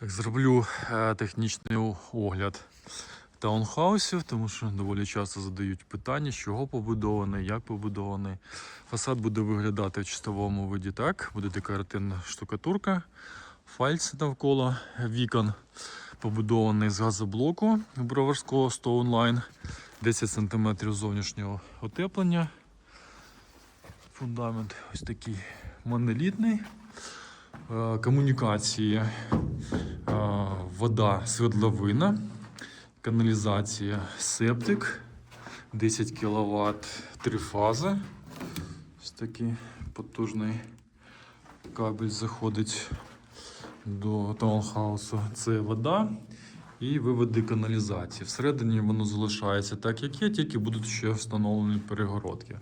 Так, зроблю е, технічний огляд таунхаусів, тому що доволі часто задають питання, з чого побудований, як побудований. Фасад буде виглядати в чистовому виді так. Буде декоративна штукатурка, фальц навколо вікон, побудований з газоблоку броварського Stoneline, 10 см зовнішнього утеплення. Фундамент ось такий монолітний. Е, Комунікації, вода, свердловина, каналізація, септик, 10 кВт, три фази. Ось такий потужний кабель заходить до таунхаусу. Це вода і виводи каналізації. Всередині воно залишається так, як є, тільки будуть ще встановлені перегородки.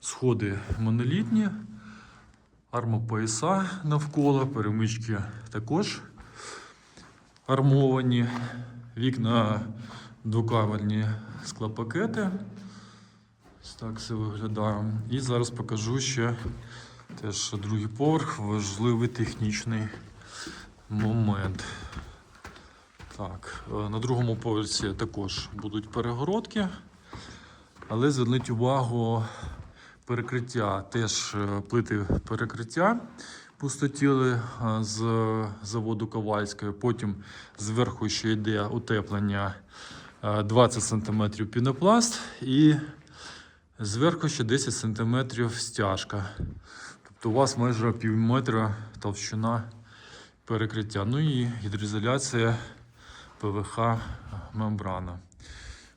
Сходи монолітні, армопояса навколо, перемички також армовані, вікна двокамерні склопакети. Ось так все виглядає. І зараз покажу ще теж другий поверх, важливий технічний момент. Так, е, на другому поверсі також будуть перегородки, але зверніть увагу перекриття, теж е, плити перекриття пустотіли е, з заводу Ковальської. Потім зверху ще йде утеплення е, 20 см пінопласт і зверху ще 10 см стяжка. Тобто у вас майже пів метра товщина перекриття. Ну і гідроізоляція ПВХ мембрана.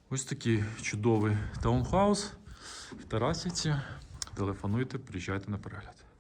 Ось такий чудовий таунхаус в Тарасівці. Телефонуйте, приїжджайте на перегляд.